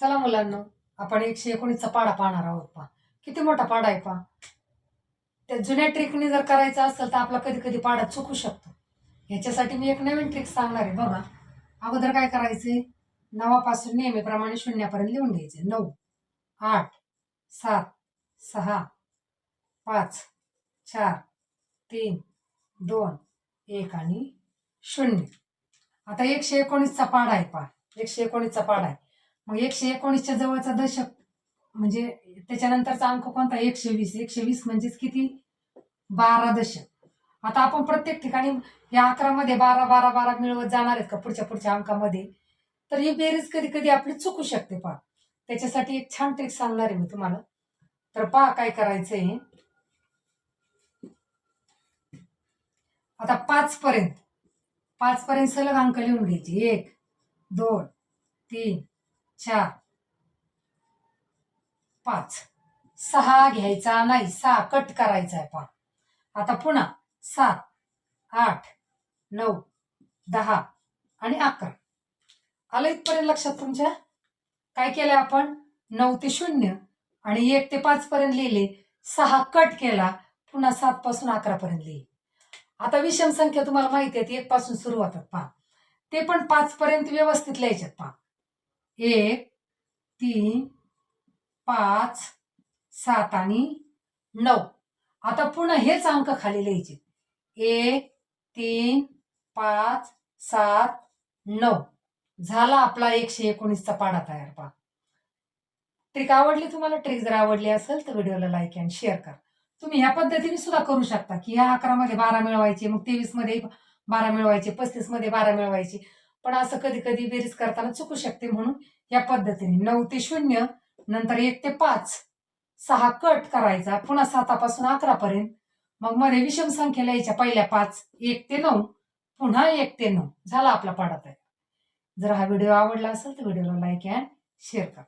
चला मुलांना आपण एकशे एकोणीसचा पाडा पाहणार आहोत पा किती मोठा पाडा आहे पा त्या जुन्या ट्रिकने जर करायचं असेल तर आपला कधी कधी पाडा चुकू शकतो. ह्याच्यासाठी मी एक नवीन ट्रिक सांगणार आहे. बघा अगोदर काय करायचे नवापासून नेहमीप्रमाणे शून्यापर्यंत लिहून घ्यायचे. नऊ आठ सात सहा पाच चार तीन दोन एक आणि शून्य. आता एकशे एकोणीसचा पाडा आहे पा एकशे एकोणीसचा पाडा आहे. मग एकशे एकोणीसच्या जवळचा दशक म्हणजे त्याच्यानंतरचा अंक कोणता? एकशे वीस. एकशे वीस म्हणजेच किती? बारा दशक. आता आपण प्रत्येक ठिकाणी या अकरामध्ये बारा बारा बारा मिळवत जाणार आहेत का पुढच्या पुढच्या अंकामध्ये? तर ही बेरीज कधी कधी आपली चुकू शकते पा त्याच्यासाठी एक छान ट्रिक सांगणार आहे मी तुम्हाला. तर पहा काय करायचंय आता पाच पर्यंत पाच पर्यंत सलग अंक लिहून घ्यायचे. एक दोन तीन चार पाच. सहा घ्यायचा नाही सहा कट करायचा आहे पा आता पुन्हा सात आठ नऊ दहा आणि अकरा. आलं इथपर्यंत लक्षात तुमच्या? काय केलं आपण? नऊ ते शून्य आणि एक ते पाच पर्यंत लिहिले. सहा कट केला पुन्हा सात पासून अकरा पर्यंत लिहिले आता विषम संख्या तुम्हाला माहिती आहे ती एक पासून सुरू होतात पहा. ते पण पाच पर्यंत व्यवस्थित लिहायच्यात पहा. एक तीन पाच सात आणि नऊ. आता पुन्हा हेच अंक खाली लिहायचे. एक तीन पाच सात नऊ. झाला आपला एकशे एकोणीसचा पाडा तयार पहा ट्रिक आवडली तुम्हाला? ट्रिक जर आवडली असेल तर व्हिडिओला लाईक अँड शेअर करा. तुम्ही ह्या पद्धतीने सुद्धा करू शकता की ह्या अकरामध्ये बारा मिळवायचे मग तेवीसमध्ये बारा मिळवायचे पस्तीसमध्ये बारा मिळवायचे. पण असं कधी कधी बेरीज करताना चुकू शकते म्हणून या पद्धतीने. नऊ ते शून्य नंतर एक ते पाच सहा कट करायचा पुन्हा सातापासून अकरा पर्यंत. मग मध्ये विषम संख्या लिहायच्या पहिल्या पाच एक ते नऊ पुन्हा एक ते नऊ. झाला आपला पाडा तयार. जर हा व्हिडिओ आवडला असेल तर व्हिडिओला लाईक अँड शेअर करा.